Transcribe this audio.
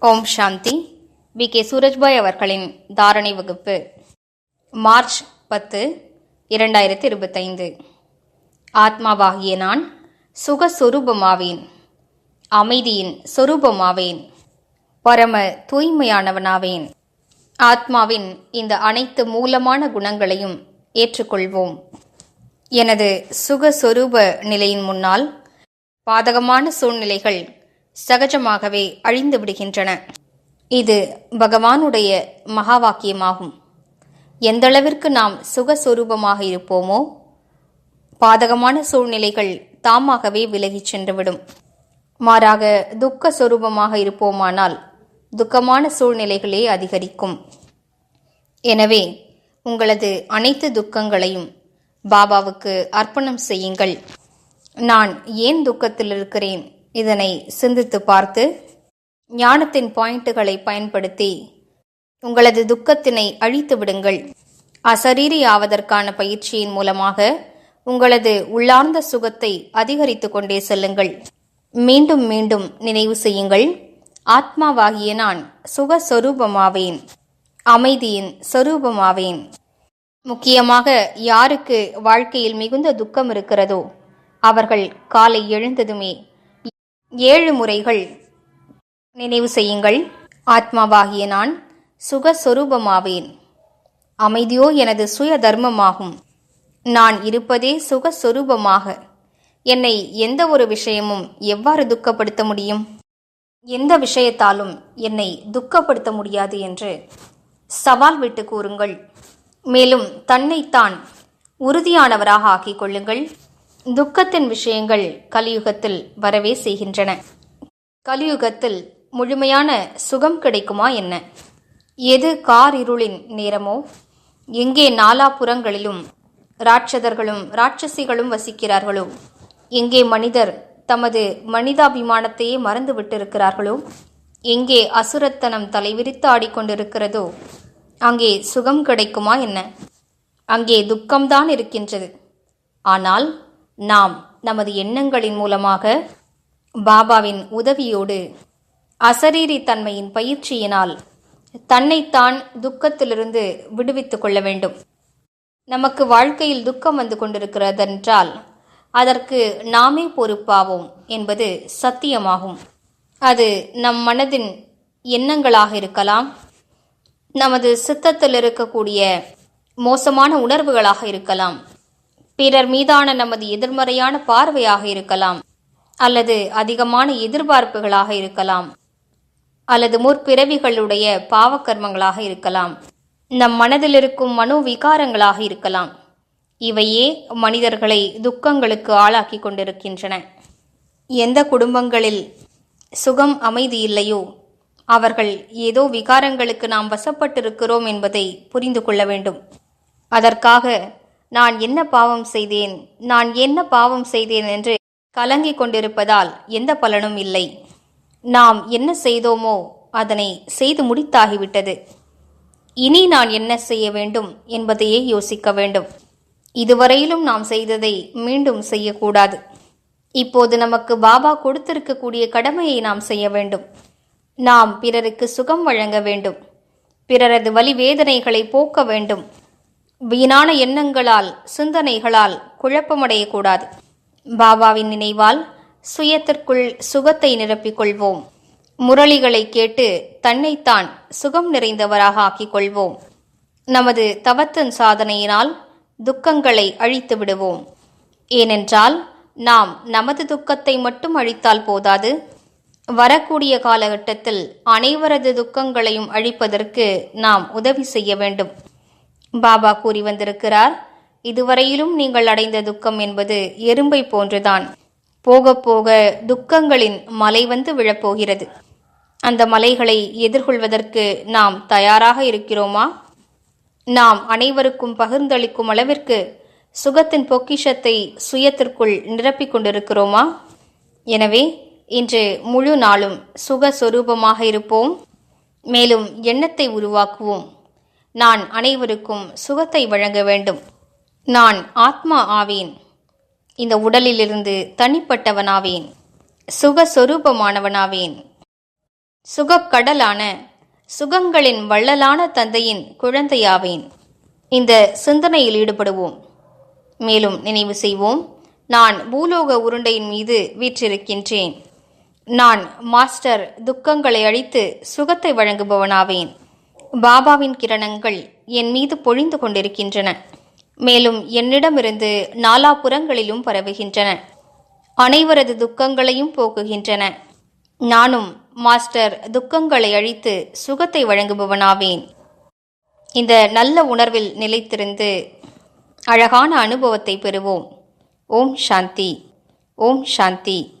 Om Shanti. We. K. Surajbhai அவர்களின் தாரணை வகுப்பு. மார்ச் பத்து இரண்டாயிரத்தி இருபத்தைந்து ஆத்மாவாகிய நான் சுகஸ்வரூபமாவேன். அமைதியின் சொரூபமாவேன். பரம தூய்மையானவனாவேன். ஆத்மாவின் இந்த அனைத்து மூலமான குணங்களையும் ஏற்றுக்கொள்வோம். எனது சுகஸ்வரூப நிலையின் முன்னால் பாதகமான சூழ்நிலைகள் சகஜமாகவே அழிந்து விடுகின்றன. இது பகவானுடைய மகா வாக்கியமாகும் எந்தளவிற்கு நாம் சுகஸ்வரூபமாக இருப்போமோ பாதகமான சூழ்நிலைகள் தாமாகவே விலகிச் சென்றுவிடும். மாறாக துக்க சொரூபமாக இருப்போமானால் துக்கமான சூழ்நிலைகளே அதிகரிக்கும். எனவே உங்களது அனைத்து துக்கங்களையும் பாபாவுக்கு அர்ப்பணம் செய்யுங்கள். நான் ஏன் துக்கத்தில் இருக்கிறேன் இதனை சிந்தித்து பார்த்து ஞானத்தின் பாயிண்ட்டுகளை பயன்படுத்தி உங்களது துக்கத்தினை அழித்து விடுங்கள். அசரீரி ஆவதற்கான பயிற்சியின் மூலமாக உங்களது உள்ளார்ந்த சுகத்தை அதிகரித்து கொண்டே செல்லுங்கள். மீண்டும் மீண்டும் நினைவு செய்யுங்கள். ஆத்மாவாகிய நான் சுக சொரூபமாவேன் அமைதியின் சொரூபமாவேன் முக்கியமாக யாருக்கு வாழ்க்கையில் மிகுந்த துக்கம் இருக்கிறதோ அவர்கள் காலை எழுந்ததுமே ஏழு முறைகள். நினைவு செய்யுங்கள். ஆத்மாவாகிய நான் சுகஸ்வரூபமாவேன். அமைதியோ எனது சுய தர்மமாகும் நான் இருப்பதே சுகஸ்வரூபமாக. என்னை எந்த ஒரு விஷயமும் எவ்வாறு துக்கப்படுத்த முடியும்? எந்த விஷயத்தாலும் என்னை துக்கப்படுத்த முடியாது என்று சவால் விட்டு கூறுங்கள். மேலும் தன்னைத்தான் உறுதியானவராக ஆக்கிக் கொள்ளுங்கள். துக்கத்தின் விஷயங்கள் கலியுகத்தில் வரவே செய்கின்றன. கலியுகத்தில் முழுமையான சுகம் கிடைக்குமா என்ன? எது கார் இருளின் நேரமோ? எங்கே நாலாபுறங்களிலும் ராட்சதர்களும் ராட்சசிகளும் வசிக்கிறார்களோ? எங்கே மனிதர் தமது மனிதாபிமானத்தையே மறந்து விட்டிருக்கிறார்களோ? எங்கே அசுரத்தனம் தலைவிரித்து ஆடிக்கொண்டிருக்கிறதோ? அங்கே சுகம் கிடைக்குமா என்ன? அங்கே துக்கம்தான் இருக்கின்றது. ஆனால் நாம் நமது எண்ணங்களின் மூலமாக பாபாவின் உதவியோடு அசரீரி தன்மையின் பயிற்சியினால் தன்னைத்தான் துக்கத்திலிருந்து விடுவித்துக் கொள்ள வேண்டும். நமக்கு வாழ்க்கையில் துக்கம் வந்து கொண்டிருக்கிறதென்றால் அதற்கு நாமே பொறுப்பாவோம் என்பது சத்தியமாகும். அது நம் மனதின் எண்ணங்களாக இருக்கலாம் நமது சித்தத்தில் இருக்கக்கூடிய மோசமான உணர்வுகளாக இருக்கலாம். பிறர் மீதான நமது எதிர்மறையான பார்வையாக இருக்கலாம் அல்லது அதிகமான எதிர்பார்ப்புகளாக இருக்கலாம் அல்லது முற்பிறவிகளுடைய பாவக்கர்மங்களாக இருக்கலாம். நம் மனதில் இருக்கும் மனோவிகாரங்களாக இருக்கலாம். இவையே மனிதர்களை துக்கங்களுக்கு ஆளாக்கி கொண்டிருக்கின்றன. எந்த குடும்பங்களில் சுகம் அமைதி இல்லையோ அவர்கள் ஏதோ விகாரங்களுக்கு நாம் வசப்பட்டிருக்கிறோம் என்பதை புரிந்து கொள்ள வேண்டும். அதற்காக நான் என்ன பாவம் செய்தேன்? நான் என்ன பாவம் செய்தேன் என்று கலங்கிக் கொண்டிருப்பதால் எந்த பலனும் இல்லை. நாம் என்ன செய்தோமோ அதனை செய்து முடித்தாகிவிட்டது. இனி நான் என்ன செய்ய வேண்டும் என்பதையே யோசிக்க வேண்டும். இதுவரையிலும் நாம் செய்ததை மீண்டும் செய்யக்கூடாது. இப்போது நமக்கு பாபா கொடுத்திருக்கக்கூடிய கடமையை நாம் செய்ய வேண்டும். நாம் பிறருக்கு சுகம் வழங்க வேண்டும். பிறரது வலி வேதனைகளை போக்க வேண்டும். வீணான எண்ணங்களால் சிந்தனைகளால் குழப்பமடையக்கூடாது. பாபாவின் நினைவால் சுயத்திற்குள் சுகத்தை நிரப்பிக் கொள்வோம் முரளிகளை கேட்டு தன்னைத்தான் சுகம் நிறைந்தவராக ஆக்கிக் கொள்வோம் நமது தவத்தின் சாதனையினால் துக்கங்களை அழித்து விடுவோம். ஏனென்றால் நாம் நமது துக்கத்தை மட்டும் அழித்தால் போதாது. வரக்கூடிய காலகட்டத்தில் அனைவரது துக்கங்களையும் அழிப்பதற்கு நாம் உதவி செய்ய வேண்டும். பாபா கூறி வந்திருக்கிறார் இதுவரையிலும் நீங்கள் அடைந்த துக்கம் என்பது எறும்பை போன்றுதான். போக போக துக்கங்களின் மலை வந்து விழப்போகிறது. அந்த மலைகளை எதிர்கொள்வதற்கு நாம் தயாராக இருக்கிறோமா? நாம் அனைவருக்கும் பகிர்ந்தளிக்கும் அளவிற்கு சுகத்தின் பொக்கிஷத்தை சுயத்திற்குள் நிரப்பிக் கொண்டிருக்கிறோமா? எனவே இன்று முழு நாளும் சுக சொரூபமாக இருப்போம். மேலும் எண்ணத்தை உருவாக்குவோம். நான் அனைவருக்கும் சுகத்தை வழங்க வேண்டும். நான் ஆத்மா ஆவேன். இந்த உடலிலிருந்து தனிப்பட்டவனாவேன். சுகஸ்வரூபமானவனாவேன். சுகக்கடலான சுகங்களின் வள்ளலான தந்தையின் குழந்தையாவேன். இந்த சிந்தனையில் ஈடுபடுவோம். மேலும் நினைவு செய்வோம் நான் பூலோக உருண்டையின் மீது வீற்றிருக்கின்றேன். நான் மாஸ்டர் துக்கங்களை அழித்து சுகத்தை வழங்குபவனாவேன். பாபாவின் கிரணங்கள் என் மீது பொழிந்து கொண்டிருக்கின்றன. மேலும் என்னிடமிருந்து நாலாபுறங்களிலும் பரவுகின்றன. அனைவரது துக்கங்களையும் போக்குகின்றன. நானும் மாஸ்டர் துக்கங்களை அழித்து சுகத்தை வழங்குபவனாவேன். இந்த நல்ல உணர்வில் நிலைத்திருந்து அழகான அனுபவத்தை பெறுவோம். ஓம் சாந்தி. ஓம் சாந்தி.